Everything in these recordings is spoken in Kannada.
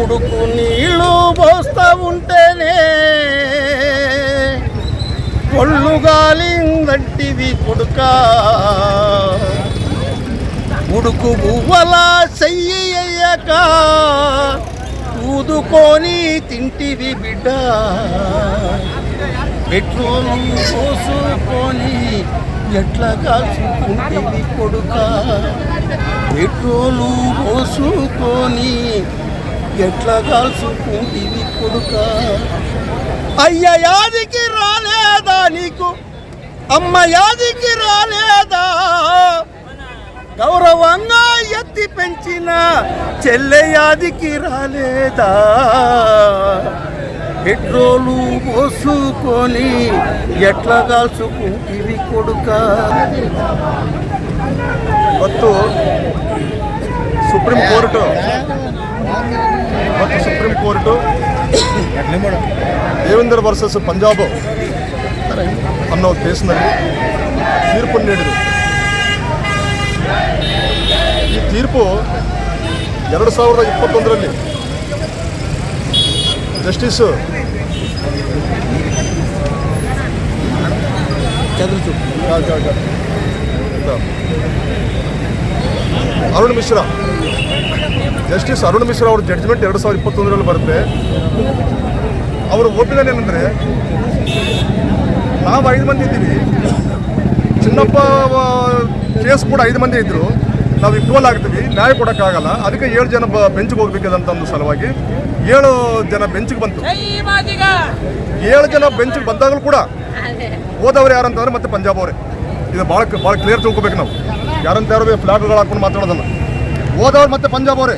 ఉడుకు నీళ్ళు పోస్తా ఉంటేనే ఒళ్ళు గాలిందంటిది కొడుక. ఉడుకు బువ్వలా చెయ్యి అయ్యాక ఊదుకొని తింటివి బిడ్డ. పెట్రోలు పోసుకొని ఎట్లా కాల్చుకుంటివి కొడుక. పెట్రోలు పోసుకొని ఎట్లా కాల్చుకుంటివి కొడుక? అయ్య యాదికి రాలేదా నీకు? అమ్మ యాదికి రాలేదా? గౌరవంగా ఎత్తి పెంచిన చెల్లె యాదికి రాలేదా? పెట్రోలు పోసుకొని ఎట్లా కాల్చుకుంటివి కొడుక? వత్తు సుప్రీం కోర్టు. ಮತ್ತು supreme court Devendra versus Punjab ಅನ್ನೋ ಕೇಸ್ನಲ್ಲಿ ತೀರ್ಪು ನೀಡಿದೆ ಈ ತೀರ್ಪು ಎರಡು ಸಾವಿರದ ಇಪ್ಪತ್ತೊಂದರಲ್ಲಿ ಜಸ್ಟಿಸ್ ಅರುಣ್ ಮಿಶ್ರಾ. ಜಸ್ಟಿಸ್ ಅರುಣ್ ಮಿಶ್ರಾ ಅವ್ರ ಜಡ್ಜ್ಮೆಂಟ್ ಎರಡು ಸಾವಿರದ ಇಪ್ಪತ್ತೊಂದರಲ್ಲಿ ಬರುತ್ತೆ. ಅವರು ಒಪ್ಪಿದಾನೆ ಏನಂದರೆ ನಾವು ಐದು ಮಂದಿ ಇದ್ದೀವಿ. ಚಿನ್ನಪ್ಪ ಕೇಸ್ ಕೂಡ ಐದು ಮಂದಿ ಇದ್ದರು ನಾವು ಇಕ್ವಲ್ ಆಗ್ತೀವಿ ನ್ಯಾಯ ಕೊಡೋಕ್ಕಾಗಲ್ಲ. ಅದಕ್ಕೆ ಏಳು ಜನ ಬೆಂಚ್ಗೆ ಹೋಗ್ಬೇಕಂತ ಒಂದು ಸಲುವಾಗಿ ಏಳು ಜನ ಬೆಂಚ್ಗೆ ಬಂತು. ಏಳು ಜನ ಬೆಂಚ್ಗೆ ಬಂದಾಗಲೂ ಕೂಡ ಹೋದವ್ರು ಯಾರಂತಂದ್ರೆ ಮತ್ತೆ ಪಂಜಾಬ್ ಅವರೇ. ಇದು ಭಾಳ ಭಾಳ ಕ್ಲಿಯರ್ ತಿಳ್ಕೊಬೇಕು ನಾವು. ಯಾರಂತ ಯಾರು ಫ್ಲಾಗ್ಗಳು ಹಾಕೊಂಡು ಮಾತಾಡೋದಲ್ಲ. ಹೋದವ್ರು ಮತ್ತೆ ಪಂಜಾಬ್ ಅವರೇ.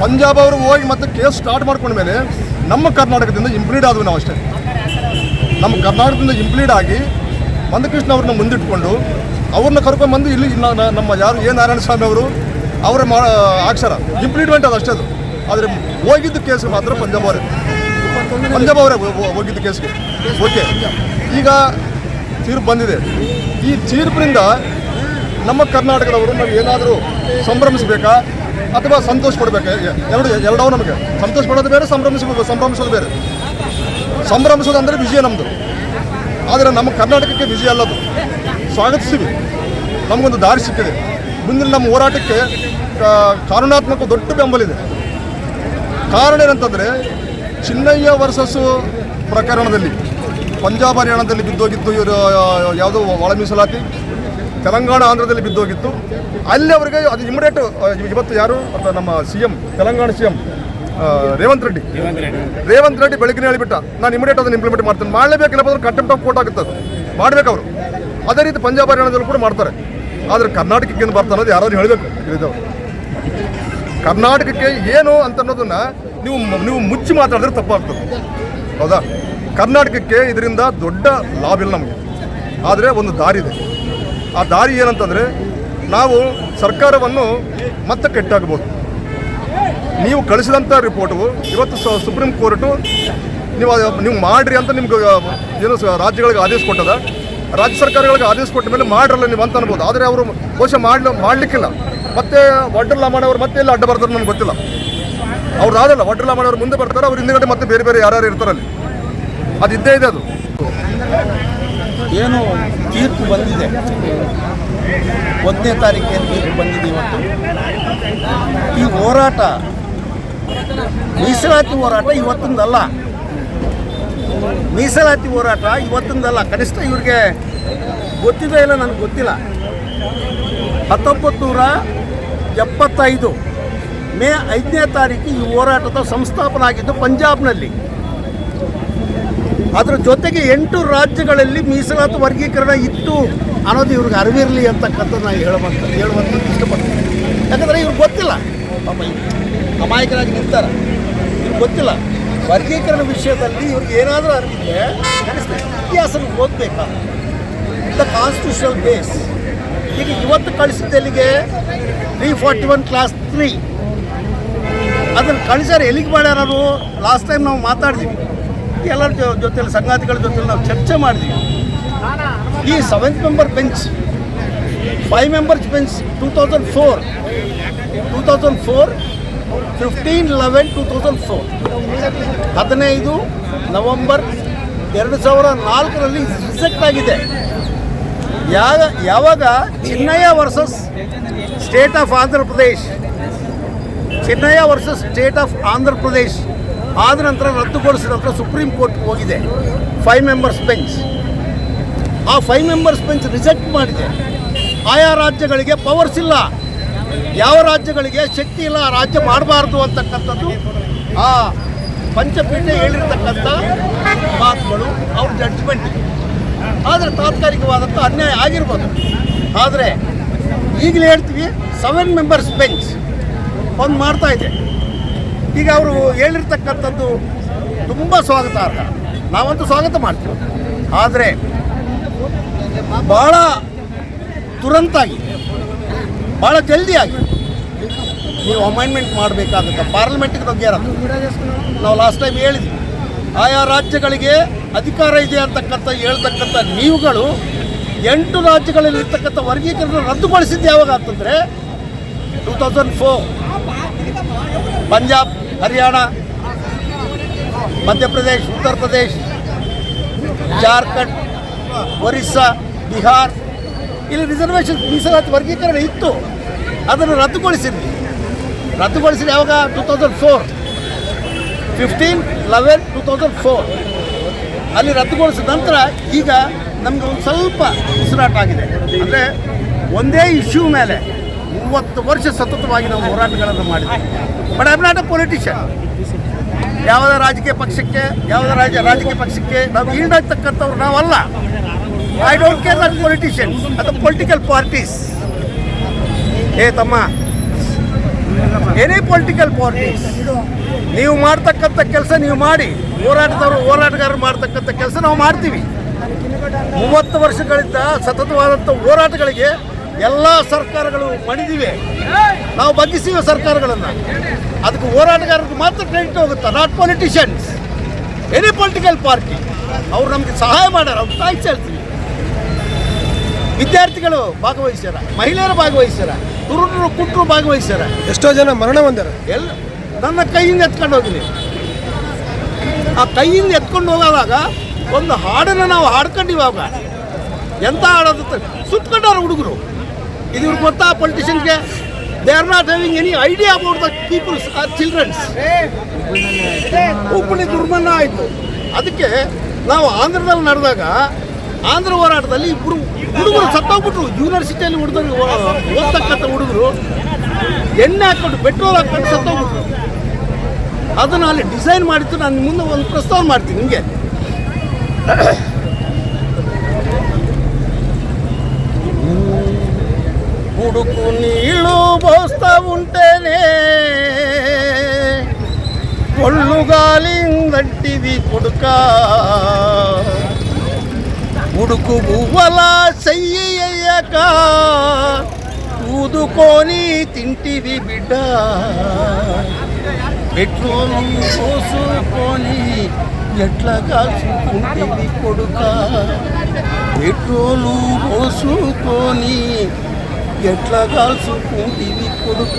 ಪಂಜಾಬ್ ಅವರು ಹೋಗಿ ಮತ್ತೆ ಕೇಸ್ ಸ್ಟಾರ್ಟ್ ಮಾಡ್ಕೊಂಡ ಮೇಲೆ ನಮ್ಮ ಕರ್ನಾಟಕದಿಂದ ಇಂಪ್ಲೀಡ್ ಆದ್ವಿ ನಾವು ಅಷ್ಟೇ. ನಮ್ಮ ಕರ್ನಾಟಕದಿಂದ ಇಂಪ್ಲೀಡ್ ಆಗಿ ಮಂದಕೃಷ್ಣ ಅವ್ರನ್ನ ಮುಂದಿಟ್ಕೊಂಡು ಅವ್ರನ್ನ ಕರ್ಕೊಂಡ್ಬಂದು ಇಲ್ಲಿ ನ- ನ- ನಮ್ಮ ಯಾರು ಎ. ನಾರಾಯಣ ಸ್ವಾಮಿ ಅವರು, ಅವರ ಮಾ ಅಕ್ಷರ ಇಂಪ್ಲಿಮೆಂಟ್ ಅದು ಅಷ್ಟೇ ಅದು. ಆದರೆ ಹೋಗಿದ್ದ ಕೇಸ್ ಮಾತ್ರ ಪಂಜಾಬ್ ಅವರೇ. ಪಂಜಾಬ್ ಅವರೇ ಹೋಗಿದ್ದ ಕೇಸ್ಗೆ. ಓಕೆ ಈಗ ತೀರ್ಪು ಬಂದಿದೆ. ಈ ತೀರ್ಪಿನಿಂದ ನಮ್ಮ ಕರ್ನಾಟಕದವರು ನಾವು ಏನಾದರೂ ಸಂಭ್ರಮಿಸಬೇಕಾ ಅಥವಾ ಸಂತೋಷ ಪಡಬೇಕಾ? ಎರಡು ಎರಡೂ ನಮಗೆ. ಸಂತೋಷ ಪಡೋದು ಬೇರೆ ಸಂಭ್ರಮಿಸಬೇಕು ಸಂಭ್ರಮಿಸೋದು ಬೇರೆ. ಸಂಭ್ರಮಿಸೋದು ಅಂದರೆ ವಿಜಯ ನಮ್ಮದು ಆದರೆ ನಮ್ಮ ಕರ್ನಾಟಕಕ್ಕೆ ವಿಜಯ ಅಲ್ಲದು. ಸ್ವಾಗತಿಸ್ತೀವಿ. ನಮಗೊಂದು ದಾರಿ ಸಿಕ್ಕಿದೆ. ಮುಂದಿನ ನಮ್ಮ ಹೋರಾಟಕ್ಕೆ ಕಾನೂನಾತ್ಮಕ ದೊಡ್ಡ ಬೆಂಬಲಿದೆ. ಕಾರಣ ಏನಂತಂದರೆ, ಚಿನ್ನಯ್ಯ ವರ್ಸಸ್ಸು ಪ್ರಕರಣದಲ್ಲಿ ಪಂಜಾಬ್ ಹರಿಯಾಣದಲ್ಲಿ ಬಿದ್ದೋಗಿತ್ತು ಇವರು ಯಾವುದೋ ಒಳ ಮೀಸಲಾತಿ? ತೆಲಂಗಾಣ ಆಂಧ್ರದಲ್ಲಿ ಬಿದ್ದೋಗಿತ್ತು. ಅಲ್ಲಿ ಅವರಿಗೆ ಅದು ಇಮಿಡಿಯೇಟ್ ಇವತ್ತು ಯಾರು? ಅಥವಾ ನಮ್ಮ C M Telangana C M Revanth Reddy. Revanth Reddy. ಬೆಳಗ್ಗೆ ಹೇಳಿಬಿಟ್ಟ ನಾನು ಇಮಿಡಿಯೇಟ್ ಅದನ್ನು ಇಂಪ್ಲಿಮೆಂಟ್ ಮಾಡ್ತೇನೆ. ಮಾಡಲೇಬೇಕಿಲ್ಲ ಅಂದ್ರೆ ಕಂಟೆಂಪ್ಟ್ ಆಫ್ ಕೋರ್ಟ್ ಆಗುತ್ತೆ ಅದು. ಮಾಡ್ಬೇಕು ಅವರು. ಅದೇ ರೀತಿ ಪಂಜಾಬ್ ಹರಿಯಾಣದಲ್ಲೂ ಕೂಡ ಮಾಡ್ತಾರೆ. ಆದರೆ ಕರ್ನಾಟಕಕ್ಕೆ ಏನು ಬರ್ತಾರೆ ಅನ್ನೋದು ಯಾರಾದ್ರೂ ಹೇಳಬೇಕು ಇಲ್ಲಿದ್ದವರು ಕರ್ನಾಟಕಕ್ಕೆ ಏನು ಅಂತ ಅನ್ನೋದನ್ನ ನೀವು ನೀವು ಮುಚ್ಚಿ ಮಾತಾಡಿದ್ರೆ ತಪ್ಪಾಗ್ತದೆ. ಹೌದಾ? ಕರ್ನಾಟಕಕ್ಕೆ ಇದರಿಂದ ದೊಡ್ಡ ಲಾಭ ಇಲ್ಲ ನಮಗೆ. ಆದರೆ ಒಂದು ದಾರಿ ಇದೆ. ಆ ದಾರಿ ಏನಂತಂದರೆ ನಾವು ಸರ್ಕಾರವನ್ನು ಮತ್ತೆ ಕೆಟ್ಟಾಗಬಹುದು. ನೀವು ಕಳಿಸಿದಂಥ ರಿಪೋರ್ಟು ಇವತ್ತು ಸುಪ್ರೀಂ ಕೋರ್ಟು ನೀವು ನೀವು ಮಾಡ್ರಿ ಅಂತ ನಿಮ್ಗೆ ಏನು ರಾಜ್ಯಗಳಿಗೆ ಆದೇಶ ಕೊಟ್ಟದ. ರಾಜ್ಯ ಸರ್ಕಾರಗಳಿಗೆ ಆದೇಶ ಕೊಟ್ಟ ಮೇಲೆ ಮಾಡಿರಲ್ಲ ನೀವು ಅಂತ ಅನ್ಬೋದು. ಆದರೆ ಅವರು ಬಹುಶಃ ಮಾಡಲಿ, ಮಾಡಲಿಕ್ಕಿಲ್ಲ. ಮತ್ತೆ ವಡ್ರಲ್ಲ ಮಾಡೋರು ಮತ್ತೆ ಎಲ್ಲ ಅಡ್ಡ ಬರ್ತಾರೆ ನನಗೆ ಗೊತ್ತಿಲ್ಲ. ಅವ್ರು ಆದಲ್ಲ ವಡ್ರಲ್ಲ ಮಾಡೋರು ಮುಂದೆ ಬರ್ತಾರೆ, ಅವ್ರು ಹಿಂದ್ಗಡೆ ಮತ್ತೆ ಬೇರೆ ಬೇರೆ ಯಾರ್ಯಾರು ಇರ್ತಾರಲ್ಲಿ. ಅದು ಇದ್ದೇ ಇದೆ ಅದು. ಏನು ತೀರ್ಪು ಬಂದಿದೆ? ಒಂದನೇ ತಾರೀಕಿಗೆ ತೀರ್ಪು ಬಂದಿದೆ ಇವತ್ತು. ಈ ಹೋರಾಟ, ಮೀಸಲಾತಿ ಹೋರಾಟ ಇವತ್ತಿಂದಲ್ಲ. ಮೀಸಲಾತಿ ಹೋರಾಟ ಇವತ್ತಿಂದಲ್ಲ. ಕನಿಷ್ಠ ಇವ್ರಿಗೆ ಗೊತ್ತಿದೆ ಇಲ್ಲ ನನಗೆ ಗೊತ್ತಿಲ್ಲ. ಹತ್ತೊಂಬತ್ತು ನೂರ ಎಪ್ಪತ್ತೈದು ಮೇ ಐದನೇ ತಾರೀಕು ಈ ಹೋರಾಟದ ಸಂಸ್ಥಾಪನೆ ಆಗಿದ್ದು ಪಂಜಾಬ್ನಲ್ಲಿ. ಅದರ ಜೊತೆಗೆ ಎಂಟು ರಾಜ್ಯಗಳಲ್ಲಿ ಮೀಸಲಾತಿ ವರ್ಗೀಕರಣ ಇತ್ತು ಅನ್ನೋದು ಇವ್ರಿಗೆ ಅರಿವಿರಲಿ ಅಂತಕ್ಕಂಥದ್ದು ನಾನು ಹೇಳುವಂತ ಹೇಳುವಂತ ಇಷ್ಟಪಡ್ತೀನಿ. ಯಾಕಂದರೆ ಇವ್ರಿಗೆ ಗೊತ್ತಿಲ್ಲ. ಪಾಪ ಅಮಾಯಕರಾಗಿ ನಿಂತಾರೆ. ಇವ್ರಿಗೆ ಗೊತ್ತಿಲ್ಲ. ವರ್ಗೀಕರಣ ವಿಷಯದಲ್ಲಿ ಇವ್ರಿಗೆ ಏನಾದರೂ ಅರಿವಿದ್ರೆ ಇತಿಹಾಸ ಓದಬೇಕಾ? ದ ಕಾನ್ಸ್ಟಿಟ್ಯೂಷನಲ್ ಬೇಸ್ ಈಗ ಇವತ್ತು ಕಳಿಸಿದ್ದೆಲ್ಲಿಗೆ? Three forty one class three ಅದನ್ನು ಕಳಿಸ್ಯಾರ. ಎಲ್ಲಿಗೆ ಮಾಡ್ಯಾರು ಲಾಸ್ಟ್ ಟೈಮ್ ನಾವು ಮಾತಾಡಿದ್ವಿ. ಎಲ್ಲರ ಜೊ, ಜೊತೆಲಿ, ಸಂಗಾತಿಗಳ ಜೊತೆ ನಾವು ಚರ್ಚೆ ಮಾಡಿದ್ವಿ. ಈ seventh member bench five members bench two thousand four two thousand four fifteen eleven two thousand four ಹದಿನೈದು ನವಂಬರ್ ಎರಡು ಸಾವಿರ ನಾಲ್ಕರಲ್ಲಿ ರಿಸೆಕ್ಟ್ ಆಗಿದೆ. ಯಾವ, ಯಾವಾಗ? Chinnaiah versus state of Andhra Pradesh Chinnaiah versus state of Andhra Pradesh ಆದ ನಂತರ ರದ್ದುಗೊಳಿಸಿದ ನಂತರ ಸುಪ್ರೀಂ ಕೋರ್ಟ್ ಹೋಗಿದೆ. ಫೈವ್ ಮೆಂಬರ್ಸ್ ಬೆಂಚ್ ಆ ಫೈವ್ ಮೆಂಬರ್ಸ್ ಬೆಂಚ್ ರಿಜೆಕ್ಟ್ ಮಾಡಿದೆ. ಆಯಾ ರಾಜ್ಯಗಳಿಗೆ ಪವರ್ಸ್ ಇಲ್ಲ. ಯಾವ ರಾಜ್ಯಗಳಿಗೆ ಶಕ್ತಿ ಇಲ್ಲ, ಆ ರಾಜ್ಯ ಮಾಡಬಾರ್ದು ಅಂತಕ್ಕಂಥದ್ದು ಆ ಪಂಚಪೀಠ ಹೇಳಿರ್ತಕ್ಕಂಥ ಮಾತುಗಳು, ಅವ್ರ ಜಡ್ಜ್ಮೆಂಟ್ ಆದರೆ ತಾತ್ಕಾಲಿಕವಾದಂಥ ಅನ್ಯಾಯ ಆಗಿರ್ಬೋದು. ಆದರೆ ಈಗಲೇ ಹೇಳ್ತೀವಿ ಸೆವೆನ್ ಮೆಂಬರ್ಸ್ ಬೆಂಚ್ ಒಂದು ಮಾಡ್ತಾ ಇದೆ. ಈಗ ಅವರು ಹೇಳಿರ್ತಕ್ಕಂಥದ್ದು ತುಂಬ ಸ್ವಾಗತಾರ್ಹ ನಾವಂತೂ ಸ್ವಾಗತ ಮಾಡ್ತೀವಿ. ಆದರೆ ಭಾಳ ತುರಂತಾಗಿ ಭಾಳ ಜಲ್ದಿಯಾಗಿ ನೀವು ಅಮೈಂಡ್ಮೆಂಟ್ ಮಾಡಬೇಕಾಗುತ್ತೆ. ಪಾರ್ಲಿಮೆಂಟಿಗೆ ಬಗ್ಗೆ ನಾವು ಲಾಸ್ಟ್ ಟೈಮ್ ಹೇಳಿದ್ವಿ. ಆಯಾ ರಾಜ್ಯಗಳಿಗೆ ಅಧಿಕಾರ ಇದೆ ಅಂತಕ್ಕಂಥ ಹೇಳ್ತಕ್ಕಂಥ ನೀವುಗಳು ಎಂಟು ರಾಜ್ಯಗಳಲ್ಲಿರ್ತಕ್ಕಂಥ ವರ್ಗೀಕರಣ ರದ್ದುಗೊಳಿಸಿದ್ದು ಯಾವಾಗ ಅಂತಂದರೆ two thousand four Punjab Haryana, Madhya Pradesh, Uttar Pradesh, Jharkhand, Orissa, Bihar. ಇಲ್ಲಿ ರಿಸರ್ವೇಷನ್ ಮೀಸಲಾತಿ ವರ್ಗೀಕರಣ ಇತ್ತು. ಅದನ್ನು ರದ್ದುಗೊಳಿಸಿದ್ವಿ. ರದ್ದುಗೊಳಿಸಿದ ಯಾವಾಗ? Two thousand four fifteen eleven two thousand four ಅಲ್ಲಿ ರದ್ದುಗೊಳಿಸಿದ ನಂತರ ಈಗ ನಮಗೆ ಒಂದು ಸ್ವಲ್ಪ ಉಸಿರಾಟ ಆಗಿದೆ. ಅಂದರೆ ಒಂದೇ ಇಶ್ಯೂ ಮೇಲೆ ಮೂವತ್ತು ವರ್ಷ ಸತತವಾಗಿ ನಾವು ಹೋರಾಟಗಳನ್ನು ಮಾಡಿದ್ವಿ. But I not a politician ಯಾವುದೇ ರಾಜಕೀಯ ಪಕ್ಷಕ್ಕೆ, ಯಾವುದೇ ರಾಜ್ಯ ರಾಜಕೀಯ ಪಕ್ಷಕ್ಕೆ ನಾವು ಈಡಾಗ್ತಕ್ಕಂಥವ್ರು ನಾವಲ್ಲ. I don't care that politicians ಅದು ಪೊಲಿಟಿಕಲ್ ಪಾರ್ಟೀಸ್ ಏ ತಮ್ಮ ಎನಿ ಪೊಲಿಟಿಕಲ್ ಪಾರ್ಟೀಸ್ ನೀವು ಮಾಡ್ತಕ್ಕಂಥ ಕೆಲಸ ನೀವು ಮಾಡಿ. ಹೋರಾಟದವರು, ಹೋರಾಟಗಾರರು ಮಾಡ್ತಕ್ಕಂಥ ಕೆಲಸ ನಾವು ಮಾಡ್ತೀವಿ. ಮೂವತ್ತು ವರ್ಷಗಳಿಂದ ಸತತವಾದಂಥ ಹೋರಾಟಗಳಿಗೆ ಎಲ್ಲ ಸರ್ಕಾರಗಳು ಮಣಿದಿವೆ. ನಾವು ಬಗ್ಗಿಸಿವೆ ಸರ್ಕಾರಗಳನ್ನು. ಅದಕ್ಕೆ ಹೋರಾಟಗಾರರಿಗೆ ಮಾತ್ರ ಕ್ರೆಡಿಟ್ ಹೋಗುತ್ತೆ? Not politicians any political party ಅವ್ರು ನಮಗೆ ಸಹಾಯ ಮಾಡ್ಯಾರ ಅವ್ರು ಥ್ಯಾಂಕ್ಸ್ ಹೇಳ್ತೀವಿ ವಿದ್ಯಾರ್ಥಿಗಳು ಭಾಗವಹಿಸ್ಯಾರ ಮಹಿಳೆಯರು ಭಾಗವಹಿಸ್ಯಾರ ಕುರುಡರು ಕುಟ್ರು ಭಾಗವಹಿಸ್ಯಾರ. ಎಷ್ಟೋ ಜನ ಮರಣ ಹೊಂದಾರ ಎಲ್ಲ ನನ್ನ ಕೈಯಿಂದ ಎತ್ಕೊಂಡು ಹೋಗಿದೆ ಆ ಕೈಯಿಂದ ಎತ್ಕೊಂಡು ಹೋಗೋದಾಗ ಒಂದು ಹಾಡನ್ನು ನಾವು ಹಾಡ್ಕೊಂಡಿವಾಗ ಎಂಥ ಹಾಡೋದು ಸುತ್ಕೊಂಡವ್ರು ಹುಡುಗರು. ಇದು ಇವ್ರಿಗೆ ಗೊತ್ತಾ ಪೊಲಿಟಿಷಿಯನ್ಗೆ they are not having any idea about the peoples are childrens Hubballi ದುರ್ಮನ್ನ ಆಯಿತು. ಅದಕ್ಕೆ ನಾವು ಆಂಧ್ರದಲ್ಲಿ ನಡೆದಾಗ, ಆಂಧ್ರ ಹೋರಾಟದಲ್ಲಿ ಇಬ್ಬರು ಹುಡುಗರು ಸತ್ತೋಗ್ಬಿಟ್ರು. ಯೂನಿವರ್ಸಿಟಿಯಲ್ಲಿ ಹುಡುಗರು ಓದ್ತಕ್ಕಂಥ ಹುಡುಗರು ಎಣ್ಣೆ ಹಾಕ್ಕೊಂಡು ಪೆಟ್ರೋಲ್ ಹಾಕ್ಕೊಂಡು ಸತ್ತೋಗ್ಬಿಟ್ರು. ಅದನ್ನು ಅಲ್ಲಿ ಡಿಸೈನ್ ಮಾಡಿತ್ತು ನಾನು ಮುಂದೆ ಒಂದು ಪ್ರಸ್ತಾವ ಮಾಡ್ತೀನಿ ನಿಮಗೆ. గుడుకు నీళ్ళు పోస్తా ఉంటేనే ఒళ్ళు గట్టిది కొడుక. ఉడుకు బువ్వలా చెయ్యి అయ్యాక ఊదుకొని తింటివి బిడ్డ. పెట్రోలు పోసుకొని ఎట్లా కాసుకుంటుంది కొడుక. పెట్రోలు పోసుకొని ఎట్లా కాల్చుకుంటివి కొడుక?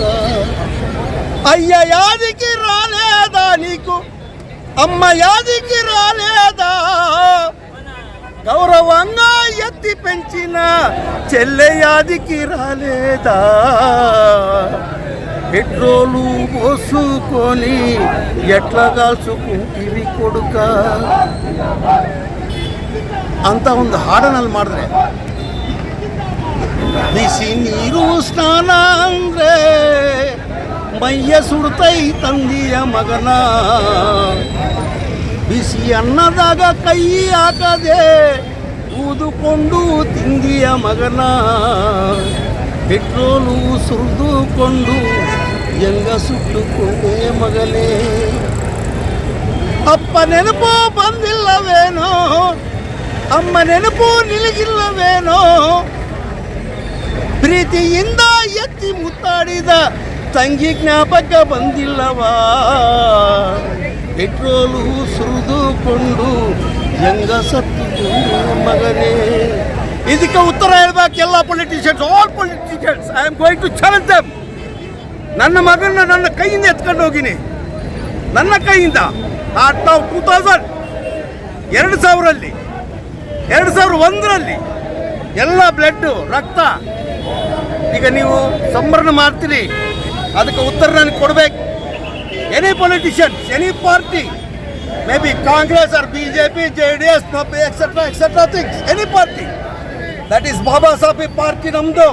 అయ్య యాదికి రాలేదా నీకు? అమ్మ యాదికి రాలేదా? గౌరవంగా ఎత్తి పెంచిన చెల్లె యాదికి రాలేదా? పెట్రోలు పోసుకొని ఎట్లా కాల్చుకుంటివి కొడుక? అంత ಒಂದು ಹಾಡನಲ್ಲಿ ಮಾಡಿದ್ರೆ ಬಿಸಿ ನೀರು ಸ್ನಾನ ಅಂದ್ರೆ ಮೈಯ ಸುಡ್ತೈ ತಂದಿಯ ಮಗನ ಬಿಸಿ ಅನ್ನದಾಗ ಕೈ ಹಾಕದೆ ಊದುಕೊಂಡು ತಿಂದಿಯ ಮಗನ ಪೆಟ್ರೋಲು ಸುರಿದುಕೊಂಡು ಹೆಂಗ ಸುಟ್ಟುಕೊಂಡೆ ಮಗನೇ ಅಪ್ಪ ನೆನಪು ಬಂದಿಲ್ಲವೇನೋ ಅಮ್ಮ ನೆನಪು ನಿನಗಿಲ್ಲವೇನೋ ಪ್ರೀತಿಯಿಂದ ಎತ್ತಿ ಮುತ್ತಾಡಿದ ತಂಗಿ ಜ್ಞಾಪಕ ಬಂದಿಲ್ಲವಾ? ಪೆಟ್ರೋಲು ಸುರಿದುಕೊಂಡು ಹೆಂಗ ಸತ್ತು ಮಗನೇ? ಇದಕ್ಕೆ ಉತ್ತರ ಹೇಳ್ಬೇಕು ಎಲ್ಲ politicians all politicians I am going to challenge them ನನ್ನ ಮಗನ ನನ್ನ ಕೈಯಿಂದ ಎತ್ಕೊಂಡು ಹೋಗಿನಿ. ನನ್ನ ಕೈಯಿಂದ ನಾವು ಟೂ ತೌಸಂಡ್ ಎರಡು ಸಾವಿರಲ್ಲಿ, ಎರಡು ಸಾವಿರ ಒಂದರಲ್ಲಿ ಎಲ್ಲ ಬ್ಲಡ್ಡು ರಕ್ತ ಈಗ ನೀವು ಸಂಭ್ರಮ ಮಾಡ್ತೀರಿ. ಅದಕ್ಕೆ ಉತ್ತರ ನನಗೆ ಕೊಡಬೇಕು. Any politician any party may be Congress or B J P J D S etcetera etcetera things any party that is Baba Saheb party ನಮ್ಮದು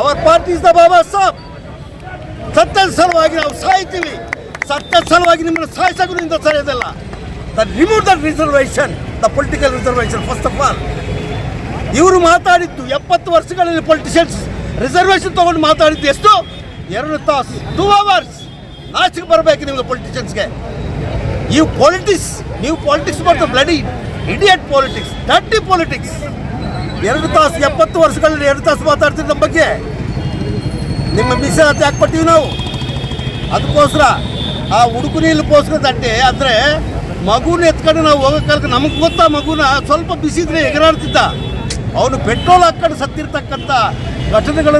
our party is the Baba Saheb ಸತ್ಯ ಸಲುವಾಗಿ ನಾವು ಸಾಯ್ತೀವಿ. ಸತ್ಯ ಸಲುವಾಗಿ ನಿಮ್ಮನ್ನು ಸಾಯಿಸೋಕ್ಕೂ ನಿಂದ ಸಾಯೋದಲ್ಲ the remove the reservation the political reservation first of all ಇವರು ಮಾತಾಡಿದ್ದು ಎಪ್ಪತ್ತು ವರ್ಷಗಳಲ್ಲಿ ಪೊಲಿಟಿಷಿಯನ್ಸ್ ರಿಸರ್ವೇಷನ್ ತೊಗೊಂಡು ಮಾತಾಡಿದ್ದು ಎಷ್ಟು? ಎರಡು ತಾಸು ಟೂ ಅವರ್ಸ್ ಲಾಸ್ಟಿಗೆ ಬರಬೇಕು ನಿಮ್ಮದು ಪೊಲಿಟಿಷಿಯನ್ಸ್ಗೆ ನೀವು ಪೊಲಿಟಿಕ್ಸ್ ನೀವು ಪಾಲಿಟಿಕ್ಸ್ ಮಾಡ್ತಾ ಬ್ಲಡಿ ಇಡಿಯಟ್ ಪಾಲಿಟಿಕ್ಸ್ ದಟ್ಟಿ ಪಾಲಿಟಿಕ್ಸ್ ಎರಡು ತಾಸು, ಎಪ್ಪತ್ತು ವರ್ಷಗಳಲ್ಲಿ ಎರಡು ತಾಸು ಮಾತಾಡ್ತೀವಿ ನಮ್ಮ ಬಗ್ಗೆ. ನಿಮ್ಮ ಮೀಸಲಾತಿ ಹಾಕ್ಕೊಟ್ಟಿವಿ ನಾವು. ಅದಕ್ಕೋಸ್ಕರ ಆ ಹುಡುಗನಿಲ್ಗೋಸ್ಕರ ದಟ್ಟೆ ಅಂದರೆ ಮಗುನ ಎತ್ಕೊಂಡು ನಾವು ಹೋಗೋಕಾಲಕ್ಕೆ ನಮಗೆ ಗೊತ್ತಾ ಮಗುನ? ಸ್ವಲ್ಪ ಬಿಸಿದ್ರೆ ಎಗರಾಡ್ತಿದ್ದ ಅವನು ಪೆಟ್ರೋಲ್ ಹಾಕೊಂಡು ಸತ್ತಿರ್ತಕ್ಕಂಥ ಘಟನೆಗಳು